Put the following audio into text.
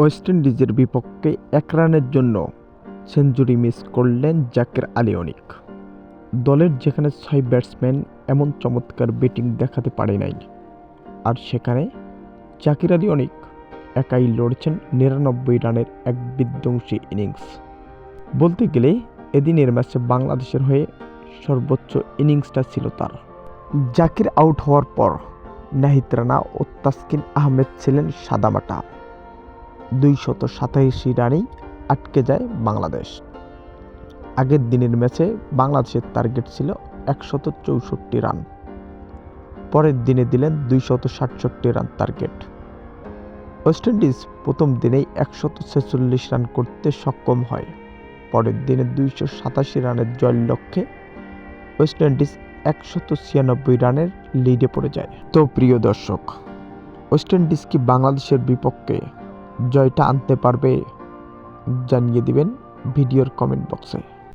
West ইন্ডিজের বিপক্ষে এক রানের জন্য সেঞ্চুরি মিস করলেন জাকের আলী অনিক। দলের যেখানে ছয় ব্যাটসম্যান এমন চমৎকার ব্যাটিং দেখাতে পারে নাই, আর সেখানে জাকির আলী অনিক একাই লড়ছেন নিরানব্বই রানের এক বিধ্বংসী ইনিংস। বলতে গেলে এদিনের ম্যাচে বাংলাদেশের হয়ে সর্বোচ্চ ইনিংসটা ছিল তার। জাকির আউট হওয়ার পর নাহিদ রানা ও তাসকিন আহমেদ ছিলেন সাদামাটা। দুইশত সাতাশি রানেই আটকে যায় বাংলাদেশ। আগের দিনের ম্যাচে বাংলাদেশের টার্গেট ছিল একশত চৌষট্টি রান। পরের দিনে দিলেন দুইশত সাতষট্টি রান টার্গেট। ওয়েস্ট ইন্ডিজ প্রথম দিনেই একশত ছেচল্লিশ রান করতে সক্ষম হয়। পরের দিনে দুইশো সাতাশি রানের জয়ের লক্ষ্যে ওয়েস্ট ইন্ডিজ একশত ছিয়ানব্বই রানের লিডে পড়ে যায়। তো প্রিয় দর্শক, ওয়েস্ট ইন্ডিজ কি বাংলাদেশের বিপক্ষে জয়টা আনতে পারবে জানিয়ে দিবেন ভিডিওর কমেন্ট বক্সে